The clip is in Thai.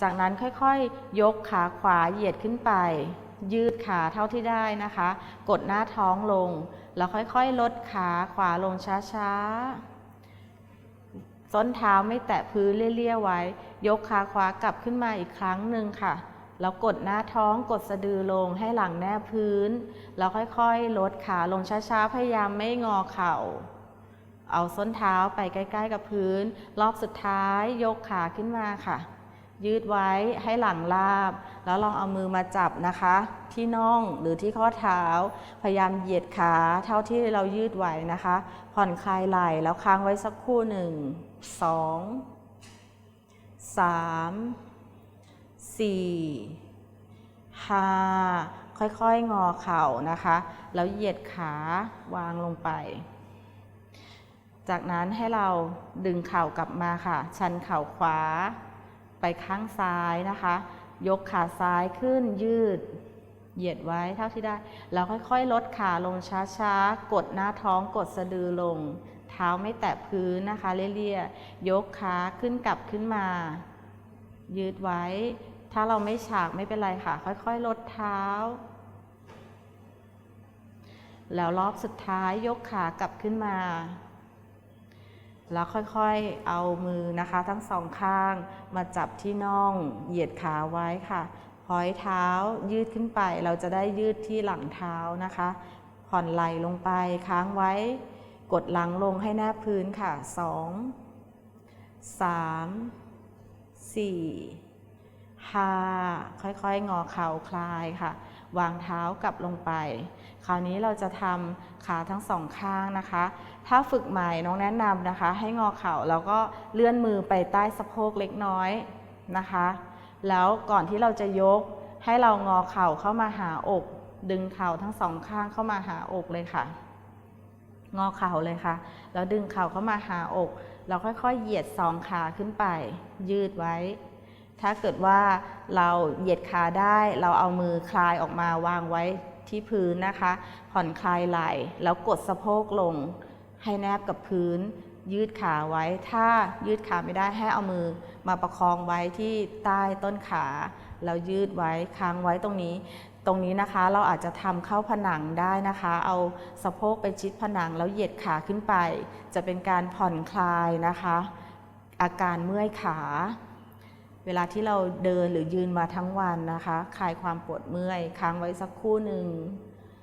จากนั้นค่อยๆ ยกขาขวาเหยียดขึ้นไป ยืดขาเท่าที่ได้นะคะ กดหน้าท้องลง แล้วค่อยๆ ลดขาขวาลงช้าๆส้นเท้าไม่แตะพื้นเลี่ยๆไว้ ยกขาขวากลับขึ้นมาอีกครั้งหนึ่งค่ะแล้วกดหน้าท้องกดสะดือลงให้หลังแนบพื้น แล้วค่อยๆ ลดขาลงช้าๆ พยายามไม่งอเข่า เอาส้นเท้าไปใกล้ ๆ กับพื้น รอบสุดท้ายยกขาขึ้นมาค่ะ ยืดไว้ให้หลังลาบ แล้วลองเอามือมาจับนะคะ ที่น่องหรือที่ข้อเท้า พยายามเหยียดขาเท่าที่เรายืดไหวนะคะ ผ่อนคลายไหล่แล้วค้างไว้สักครู่หนึ่งสองสามสี่ห้าค่อยๆ งอเข่านะคะ แล้วเหยียดขาวางลงไป จากนั้นให้เราดึงเข่ากลับมาค่ะ ชันเข่าขวา ไปข้างซ้ายนะคะ ยกขาซ้ายขึ้นยืด เหยียดไว้เท่าที่ได้ แล้วค่อยๆ ลดขาลงช้าๆ กดหน้าท้องกดสะดือลง เท้าไม่แตะพื้นนะคะเลี่ยๆยกขาขึ้นกลับขึ้นมา ยืดไว้ ถ้าเราไม่ฉากไม่เป็นไรค่ะ ค่อยๆ ลดเท้า แล้วรอบสุดท้ายยกขากลับขึ้นมา แล้วค่อยๆ เอามือนะคะทั้งสองข้าง มาจับที่น่องเหยียดขาไว้ค่ะพอยเท้ายืดขึ้นไป เราจะได้ยืดที่หลังเท้านะคะ ผ่อนไหลลงไปค้างไว้ กดหลังลงให้แนบพื้นค่ะ 2 3 4 พาค่อยๆ งอเข่าคลายค่ะ วางเท้ากลับลงไป คราวนี้เราจะทำขาทั้งสองข้างนะคะ ถ้าฝึกใหม่น้องแนะนำนะคะ ให้งอเข่าแล้วก็เลื่อนมือไปใต้สะโพกเล็กน้อยนะคะ แล้วก่อนที่เราจะยกให้เรางอเข่าเข้ามาหาอก ดึงเข่าทั้งสองข้างเข้ามาหาอกเลยค่ะ งอเข่าเลยค่ะ แล้วดึงเข่าเข้ามาหาอก เราค่อยๆ เหยียดสองขาขึ้นไป ยืดไว้ ถ้าเกิดว่าเราเหยียดขาได้ เราเอามือคลายออกมาวางไว้ที่พื้นนะคะ ผ่อนคลายไหล่แล้วกดสะโพกลง ให้แนบกับพื้น ยืดขาไว้ ถ้ายืดขาไม่ได้ให้เอามือมาประคองไว้ที่ใต้ต้นขาแล้วยืดไว้ค้างไว้ตรงนี้ ตรงนี้นะคะเราอาจจะทำเข้าผนังได้นะคะ เอาสะโพกไปชิดผนังแล้วเหยียดขาขึ้นไป จะเป็นการผ่อนคลายนะคะ อาการเมื่อยขา เวลาที่เราเดินหรือยืนมาทั้งวันนะคะ คลายความปวดเมื่อย ค้างไว้สักครู่หนึ่ง